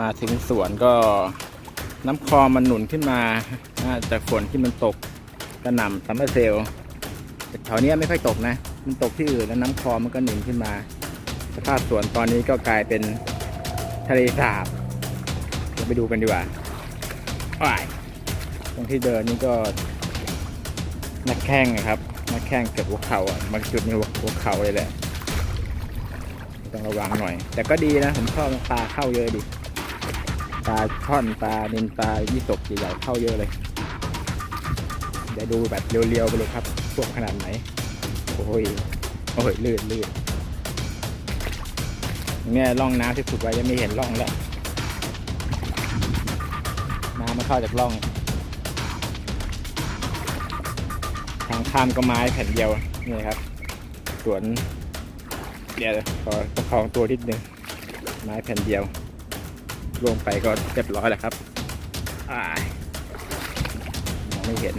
มาถึงสวนก็น้ำคลองมันหนุนขึ้นมาจากฝนที่มันตกกระหน่ำซัมเมอร์เซลแต่แถวเนี้ยไม่ค่อยตกนะ มันตกที่อื่นแล้วน้ำคลองมันก็หนุนขึ้นมา สภาพสวนตอนนี้ก็กลายเป็นทะเลสาบเราไปดูกันดีกว่าอ้ายตรงที่เดินนี่ก็นักแข้งอะครับนักแข้งเกือบหัวเข่าอะบางจุดนี่หัวหัวเข่าเลยแหละต้องระวังหน่อย แต่ก็ดีนะ ผมชอบปลาเข้าเยอะดิ ปลาช่อนปลานินปลายี่สกใหญ่ๆเข้าเยอะเลย เดี๋ยวดูแบบเรียวๆไปเลยครับท่วมขนาดไหน โอ้ย โอ้ยลื่นลื่นเนี่ยร่องน้ำที่ขุดไว้ยังไม่เห็นร่องแล้วน้ำมันเข้าจากร่อง ทางข้ามก็ไม้แผ่นเดียวนี่ครับสวนเดี๋ยวขอประคองตัวนิดนึงไม้แผ่นเดียว ลงไปก็เรียบร้อยแล้วครับอ่ามองไม่เห็น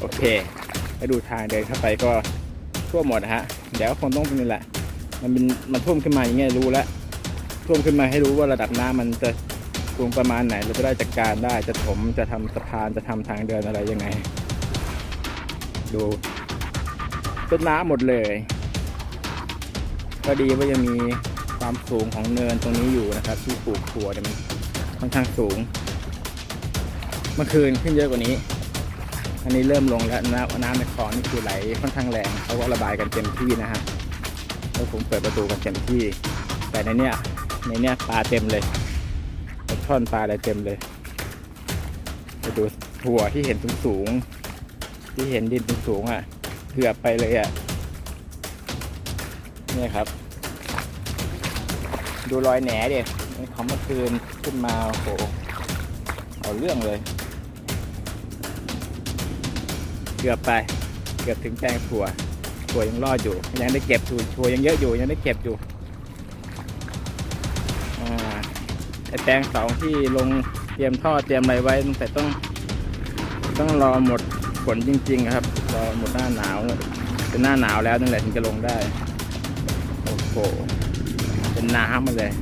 โอเคแล้วดูทางเดินเข้าไปก็ท่วมหมดนะฮะ เดี๋ยวคงต้องเป็นนี่แหละ มันเป็นมันท่วมขึ้นมาอย่างเงี้ยรู้แล้วท่วมขึ้นมาให้รู้ว่าระดับน้ำมันจะสูงประมาณไหน เราจะได้จัดการได้จะถมจะทำสะพานจะทำทางเดินอะไรยังไง ดูต้นน้ำหมดเลย ก็ดีว่ายังมี ความสูงของเนินตรงนี้อยู่นะครับ ที่ปลูกถั่วเนี่ยมันค่อนข้างสูง เมื่อคืนขึ้นเยอะกว่านี้ อันนี้เริ่มลงแล้วน้ำน้ำในคลองนี่คือไหลค่อนข้างแรงเขาก็ระบายกันเต็มที่นะฮะแล้วผมเปิดประตูกันเต็มที่ แต่ในเนี้ยในเนี้ยปลาเต็มเลยช่อนปลาอะไรเต็มเลยไปดูถั่วที่เห็นสูงสูงๆที่เห็นดินสูงสูงๆอะเกือบไปเลยอะนี่ครับ ดูรอยแหนเดิเขาเมื่อคืนขึ้นมาโอ้โหเอาเรื่องเลย เกือบไป เกือบถึงแปลงถั่วถั่วยังรอดอยู่ ยังได้เก็บอยู่ถั่วยังเยอะอยู่ยังได้เก็บอยู่อ่าไอแปลงสองที่ลงเตรียมท่อเตรียมอะไรไว้ตั้งแต่ต้อง ต้องรอหมดฝนจริงๆครับรอหมดหน้าหนาวเป็นหน้าหนาวแล้วนั่นแหละถึงจะลงได้โอ้โห น้ำมาเลย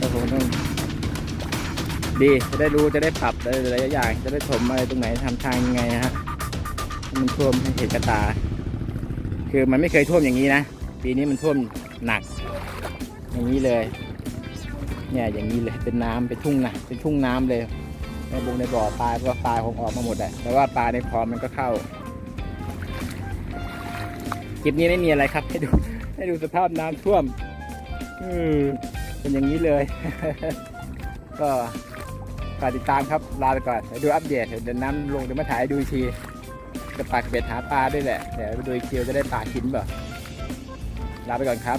ก็คงต้องดีจะได้รู้จะได้ปรับอะไรหลายอย่างจะได้ถมอะไรตรงไหนทำทางยังไงนะฮะมันท่วมให้เห็นกระตา คือมันไม่เคยท่วมอย่างนี้นะปีนี้มันท่วมหนัก อย่างนี้เลย เนี่ยอย่างนี้เลยเป็นน้ำเป็นทุ่งนะเป็นทุ่งน้ำเลยในบงในบ่อปลาก็ปลาคงออกมาหมดแหละแต่ว่าปลาในคลองมันก็เข้าคลิปนี้ไม่มีอะไรครับให้ดูให้ดูสภาพน้ำท่วม อืมเป็นอย่างนี้เลย ก็ฝากติดตามครับ ลาไปก่อนเดี๋ยวดูอัปเดตเดี๋ยวน้ำลงเดี๋ยวมาถ่ายดูอีกทีจะปากเบ็ดหาปลาด้วยแหละ เดี๋ยวดูอีกทีว่าจะได้ปลากินเปล่าลาไปก่อนครับ